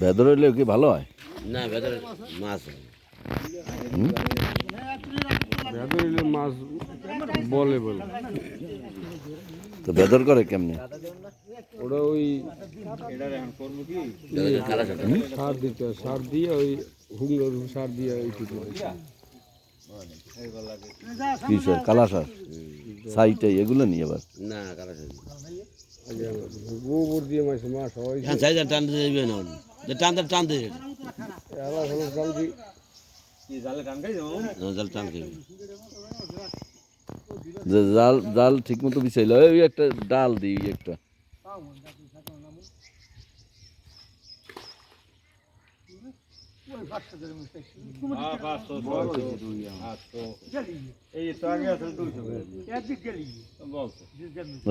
Salvador হইলে কি ভালো হয়? না বেদর মাছ ভেতরে মাছ বলে বলে। তো ভেদর করে কেমনে? ওরা ওই কালা সার দিতে হয়। সার দিয়ে ওই হুঙ্গর সার দিয়ে এইটুকু কিসের? কালাসার সাইটাই এগুলো নিয়ে আবার? না কালা আগে গোবর দিয়ে মাছ মাছ হয় হ্যাঁ সাইজ টান দিয়ে না যে টান দে টান এলা হলো জলদি জাল জাল জাল ঠিক মতো বিছাইলো ওই একটা ডাল দিই একটা।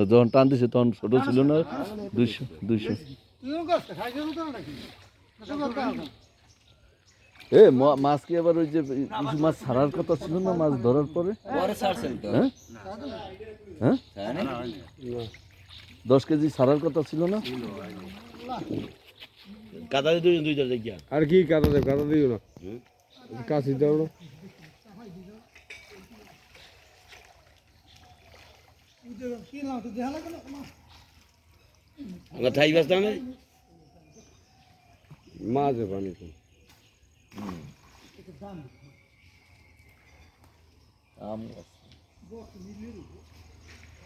যখন টান দিছে তখন ছোট ছিল না দুইশো দুইশো এ মাছ কি আবার ওই যে কিছু মাছ ছাড়ার কথা ছিল না মাছ ধরার পরে হ্যাঁ হ্যাঁ দশ কেজি ছাড়ার কথা ছিল না কাদা দিয়ে দুই দুইটা দেখিয়া। আর কি কাদা দেব কাদা দিও না। কাশি দাও না। আমরা ঠাই ব্যস্ত না মাঝে পানি তো।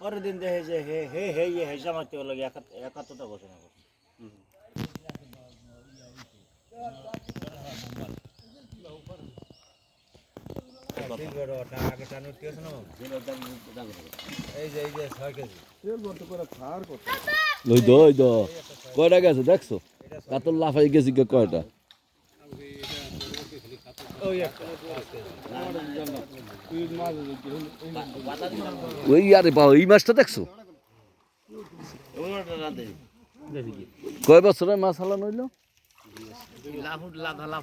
পরের দিন দেখে যে হে হে হে ইয়ে হেসা মারতে লাগে একাত্মতা ঘোষণা করছে এই যে এই যে ছয় কেজি ওই দো ওই দো। কয়টা গেছে, দেখছ? কাতল লাফাই গেছি কয়টা? ওই আরে বাবা, এই মাছটা দেখছ? কয় বছর মাছ হালান হইল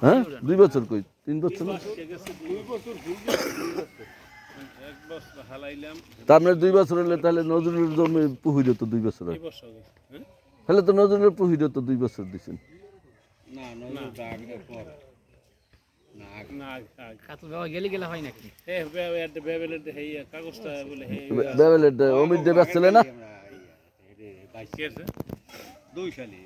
হ্যাঁ? দুই বছর কই? তিন বছর? না তার মানে দুই বছর হলে তাহলে নজরুলের জমি পুহিল তো দুই বছর। তাহলে তো নজরুলের পুহিল তো দুই বছর দিছেন। বেবেলের অমিত দেব আসছিলে না? দুই সালে